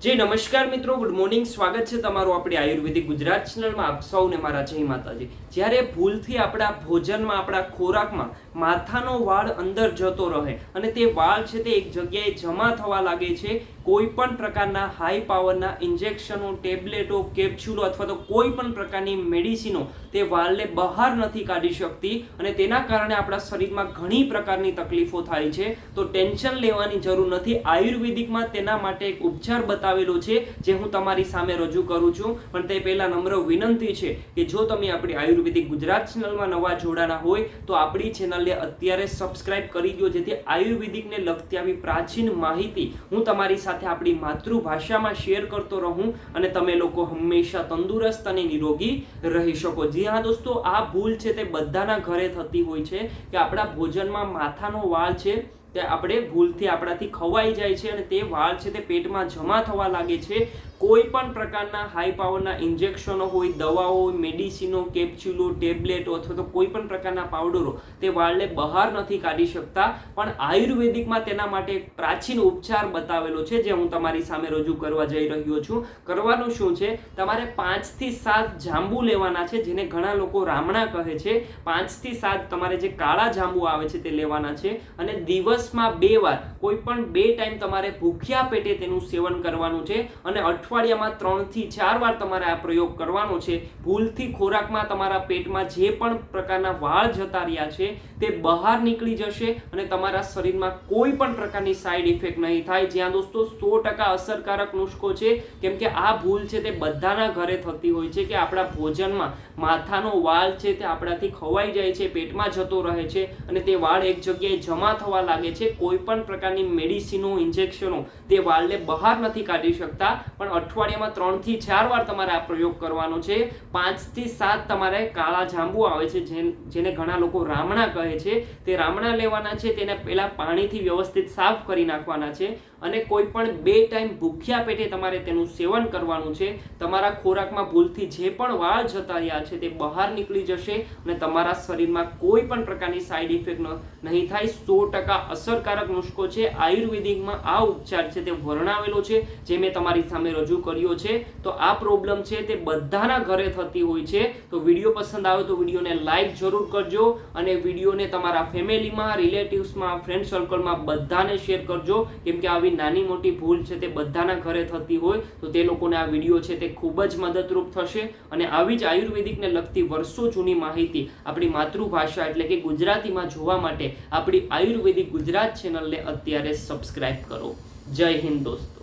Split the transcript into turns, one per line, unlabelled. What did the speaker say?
જી, નમસ્કાર મિત્રો. Good morning સ્વાગત છે તમારું આપણી આયુર્વેદિક ગુજરાત ચેનલમાં આપ સૌને મારા જય માતાજી. જ્યારે ભૂલથી આપણા ભોજનમાં, આપણા ખોરાકમાં માથાનો વાળ અંદર જતો રહે અને તે વાળ છે તે એક જગ્યાએ જમા થવા લાગે છે, કોઈ પણ પ્રકારના હાઈ પાવરના ઇન્જેક્શનો ટેબ્લેટો કેપ્સ્યુલો અથવા તો કોઈ પણ પ્રકારની મેડિસિનો તે વાળને બહાર નથી કાઢી શકતી અને તેના કારણે આપણા શરીરમાં ઘણી પ્રકારની તકલીફો થાય છે. તો ટેન્શન લેવાની જરૂર નથી. આયુર્વેદિકમાં તેના માટે એક ઉપચાર બતાવેલો છે, જે હું તમારી સામે રજૂ કરું છું. પણ તે પહેલા નમ્ર વિનંતી છે કે જો તમે આપણી આયુર્વેદિક ગુજરાત ચેનલમાં નવા જોડાના હોય, તો આપણી ચેનલને અત્યારે સબસ્ક્રાઇબ કરી દો, જેથી આયુર્વેદિકને લગતી આવી પ્રાચીન માહિતી હું તમારી સાથે આપણી માતૃભાષામાં શેર કરતો રહું અને તમે લોકો હંમેશા તંદુરસ્ત અને નિરોગી રહી શકો. જી હા દોસ્તો, આ ભૂલ છે તે બધાના ઘરે થતી હોય છે કે આપણા ભોજનમાં માથાનો વાળ છે તે આપણે ભૂલથી આપણાથી ખવાઈ જાય છે અને તે વાળ છે તે પેટમાં જમા થવા લાગે છે. કોઈ પણ પ્રકારના હાઈ પાવરના ઇન્જેક્શનો હોય, દવાઓ મેડિસિનો કેપ્સ્યુલો ટેબ્લેટો અથવા તો કોઈ પણ પ્રકારના પાવડરો તે વાળને બહાર નથી કાઢી શકતા. પણ આયુર્વેદિકમાં તેના માટે એક પ્રાચીન ઉપચાર બતાવેલો છે, જે હું તમારી સામે રજૂ કરવા જઈ રહ્યો છું. કરવાનું શું છે? તમારે પાંચથી સાત જાંબુ લેવાના છે, જેને ઘણા લોકો રામણા કહે છે. પાંચથી સાત તમારે જે કાળા જાંબુ આવે છે તે લેવાના છે. અને દિવસમાં બે વાર કોઈ પણ બે ટાઈમ તમારે ભૂખ્યા પેટે તેનું સેવન કરવાનું છે. અને અઠવાડિયામાં ત્રણથી ચાર વાર તમારે આ પ્રયોગ કરવાનો છે. ભૂલથી ખોરાકમાં તમારા પેટમાં જે પણ પ્રકારના વાળ જતા રહ્યા છે, તે બહાર નીકળી જશે અને તમારા શરીરમાં કોઈ પણ પ્રકારની સાઈડ ઇફેક્ટ નહીં થાય. જ્યાં દોસ્તો સો ટકા અસરકારક નુસ્ખો છે, કેમ કે આ ભૂલ છે તે બધાના ઘરે થતી હોય છે કે આપણા ભોજનમાં માથાનો વાળ છે તે આપણાથી ખવાઈ જાય છે, પેટમાં જતો રહે છે અને તે વાળ એક જગ્યાએ જમા થવા લાગે છે. કોઈ પણ પ્રકારની મેડિસિનો ઇન્જેક્શનો તે વાળને બહાર નથી કાઢી શકતા. પણ અઠવાડિયામાં ત્રણથી ચાર વાર તમારે આ પ્રયોગ કરવાનો છે. પાંચથી સાત તમારે કાળા જાંબુ આવે છે, જેને ઘણા લોકો રામણા કહે છે. તે રામણા લેવાના છે, તેને પહેલાં પાણીથી વ્યવસ્થિત સાફ કરી નાખવાના છે. અને કોઈ પણ બે ટાઈમ ભૂખ્યા પેટે તમારે તેનું સેવન કરવાનું છે, તમારા ખોરાકમાં ભૂલથી જે પણ વાળ જતા રહ્યા છે તે બહાર નીકળી જશે અને તમારા શરીરમાં કોઈ પણ પ્રકારની સાઈડ ઇફેક્ટ નહીં થાય. સો ટકા અસરકારક નુસ્ખો છે. આયુર્વેદિકમાં આ ઉપચાર છે તે વર્ણવેલો છે, જે મેં તમારી સામે રજૂ કર્યો છે. તો આ પ્રોબ્લેમ છે તે બધાના ઘરે થતી હોય છે. તો વીડિયો પસંદ આવે તો વિડીયોને લાઈક જરૂર કરજો અને વિડીયોને તમારા ફેમિલીમાં રિલેટિવ્સમાં ફ્રેન્ડ સર્કલમાં બધાને શેર કરજો. કેમ કે આવી નાની મોટી ભૂલ છે તે બધાના ઘરે થતી હોય તો તે લોકોને આ વીડિયો છે તે ખૂબ જ મદદરૂપ થશે અને આવી જ આયુર્વેદિકને લગતી વર્ષો જૂની માહિતી આપણી માતૃભાષા એટલે કે ગુજરાતીમાં જોવા માટે આપણી આયુર્વેદિક ગુજરાત ચેનલને અત્યારે સબસ્ક્રાઇબ કરો. જય હિન્દ દોસ્તો.